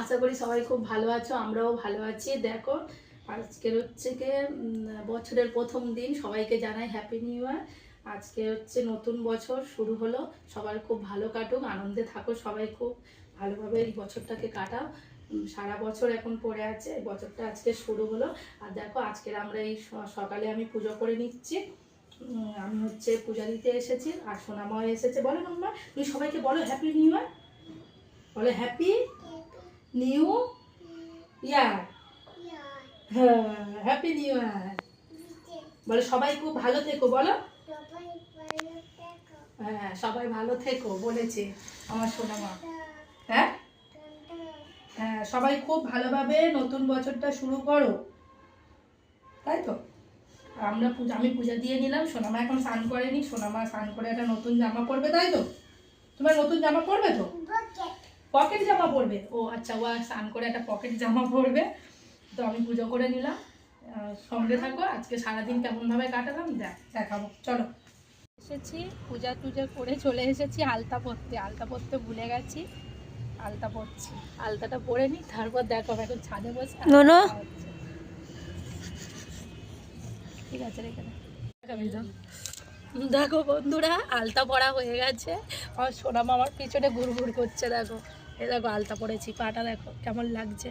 আশা করি সবাই খুব ভালো আছো, আমরাও ভালো আছি। দেখো, আজকের হচ্ছে গিয়ে বছরের প্রথম দিন, সবাইকে জানাই হ্যাপি নিউ ইয়ার আজকে হচ্ছে নতুন বছর শুরু হলো, সবার খুব ভালো কাটুক, আনন্দে থাকো সবাই খুব ভালোভাবে এই বছরটাকে কাটাও। সারা বছর এখন পড়ে আছে, এই বছরটা আজকে শুরু হলো। আর দেখো, আজকের আমরা এই সকালে আমি পুজো করে নিচ্ছি। আমি হচ্ছে পূজা দিতে এসেছি, আর সোনামাও এসেছে। বলো মাম্মা তুমি সবাইকে বলো হ্যাপি নিউ ইয়ার বলো happy new year happy new year বলো সবাই খুব ভালো থেকো, বলো? হ্যাঁ সবাই ভালো থেকো, বলেছে আমার সোনামা। হ্যাঁ? হ্যাঁ সবাই খুব ভালোভাবে নতুন বছরটা শুরু করো। তাই তো? আমরা পূজা, আমি পূজা দিয়ে নিলাম, সোনামা এখন স্নান করেনি, সোনামা স্নান করে একটা নতুন জামা পরবে, তাই তো? তোমার নতুন জামা পরবে তো? পকেট জামা পরবে। ও আচ্ছা ও আর স্নান করে একটা পকেট জামা পরবে। তো আমি পুজো করে নিলাম। সঙ্গে থাকো আজকে সারাদিন কেমনভাবে কাটালাম দেখ দেখাবো। চলো। এসেছি পূজা টুজা করে চলে এসেছি আলতা পরতে। আলতা পরতে ভুলে গেছি। আলতা পরছি। আলতাটা পরে নি তারপর দেখো এখন ছাদে বসে। ঠিক আছে রেখে দে। দেখো বন্ধুরা আলতা পরা হয়ে গেছে। আমার সোনাম আমার পিছনে ঘুরঘুর করছে দেখো। এ দেখো আলতা পরেছি পাটা দেখো কেমন লাগছে।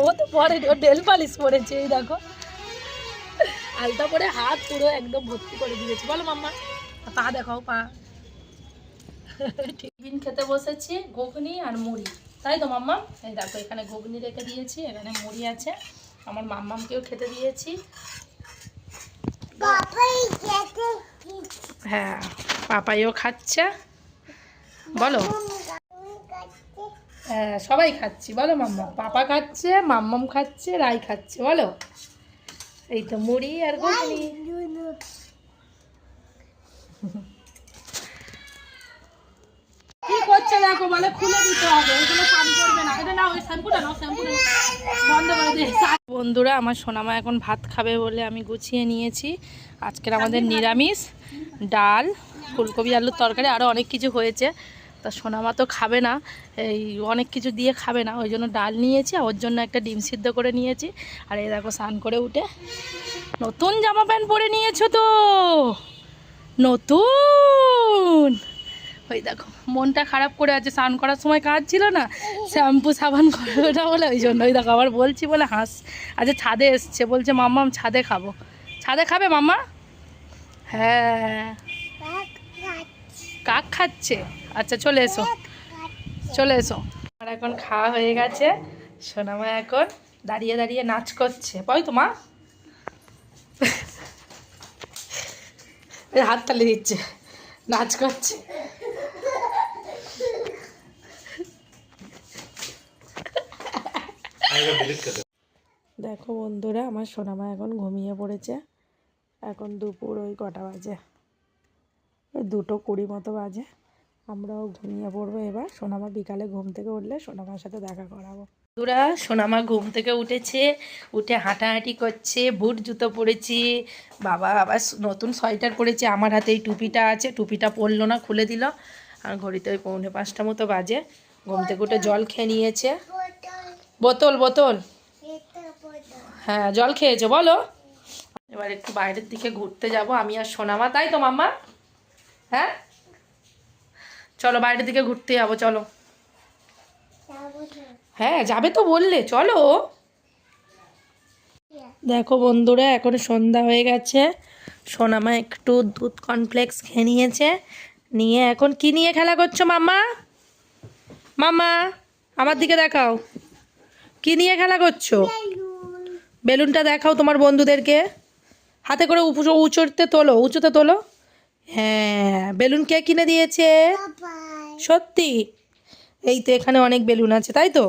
ও তো পরে ও ডেল পালিশ পরেছে এই দেখো। আলতা পরে হাত পুরো একদম ভর্তি করে দিয়েছে। বলো মাম্মা পা দেখাও পা। টিফিন খেতে বসেছি ঘুগনি আর মুড়ি। তাই তো মাম্মা? এই দেখো এখানে ঘুগনি রেখে দিয়েছি এখানে মুড়ি আছে। আমার মাম্মামকেও খেতে দিয়েছি। হ্যাঁ পাপাইও খাচ্ছে। বলো। হ্যাঁ সবাই খাচ্ছি। বলো, মাম্মা। পাপা খাচ্ছে, মাম্মাম খাচ্ছে, রাই খাচ্ছে, বলো। এই তো মুড়ি আর কি করছে দেখো, বলে খুলে দিতে হবে। বন্ধুরা, আমার সোনামা এখন ভাত খাবে বলে আমি গুছিয়ে নিয়েছি। আজকের আমাদের নিরামিষ, ডাল, ফুলকপি, আলুর তরকারি আরও অনেক কিছু হয়েছে। তা সোনামা তো খাবে না, এই অনেক কিছু দিয়ে খাবে না, ওই জন্য ডাল নিয়েছি আর ওর জন্য একটা ডিম সিদ্ধ করে নিয়েছি। আর এই দেখো স্নান করে উঠে নতুন জামা প্যান্ট পরে নিয়েছো তো? নতুন! ওই দেখো, মনটা খারাপ করে আছে স্নান করার সময় কাজ ছিল না, শ্যাম্পু সাবান করবে না বলে ওই জন্য, ওই দেখো আবার বলছি বলে হাঁস আচ্ছা ছাদে এসছে, বলছে মাম্মা আমি ছাদে খাব। ছাদে খাবে মাম্মা? হ্যাঁ। কাক খাচ্ছে? আচ্ছা চলে এসো। চলে এসো। আমার এখন খাওয়া হয়ে গেছে। সোনামা এখন দাঁড়িয়ে দাঁড়িয়ে নাচ করছে। বই তো মা। হাত তালি দিচ্ছে। নাচ করছে। দেখো বন্ধুরা, আমার সোনামা এখন ঘুমিয়ে পড়েছে। এখন দুপুর ওই কটা বাজে। দুটো কুড়ি মতো বাজে। আমরাও ঘুমিয়ে পড়ব এবার। সোনামা বিকালে ঘুম থেকে উঠলে সোনামার সাথে দেখা করাবো। বন্ধুরা, সোনামা ঘুম থেকে উঠেছে, উঠে হাঁটাহাঁটি করছে, বুট জুতো পরেছি, বাবা আবার নতুন সোয়েটার পরেছে, আমার হাতে এই টুপিটা আছে, টুপিটা পরলো না, খুলে দিল। আর ঘড়িতে ওই পৌনে পাঁচটা মতো বাজে। ঘুম থেকে উঠে জল খেয়ে নিয়েছে। বোতল বোতল। হ্যাঁ জল খেয়েছো, বলো। এবার একটু বাইরের দিকে ঘুরতে যাব, আমি আর সোনামা, তাই তো মাম্মা? হ্যাঁ? চলো বাইরের দিকে ঘুরতে যাব, চলো। হ্যাঁ যাবে তো বললে, চলো। দেখো বন্ধুরা, এখন সন্ধ্যা হয়ে গেছে। সোনামা একটু দুধ কর্নফ্লেক্স খেয়ে নিয়েছে। নিয়ে এখন কি নিয়ে খেলা করছ মামা মামা আমার দিকে দেখাও। কি নিয়ে খেলা করছ? বেলুনটা দেখাও তোমার বন্ধুদেরকে। হাতে করে উঁচু উঁচুতে তোলো উঁচুতে তোলো। হ্যাঁ বেলুন কে কিনে দিয়েছে? সত্যি? এই তো এখানে অনেক বেলুন আছে তাই তো?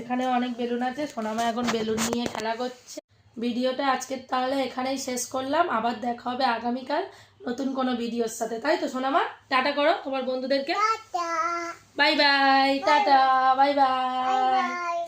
এখানে অনেক বেলুন আছে সোনামা এখন বেলুন নিয়ে খেলা করছে। ভিডিওটা আজকে তাহলে এখানেই শেষ করলাম আবার দেখা হবে আগামীকাল নতুন কোনো ভিডিওর সাথে তাই তো সোনামা? টাটা করো তোমার বন্ধুদেরকে। Bye bye tata bye bye.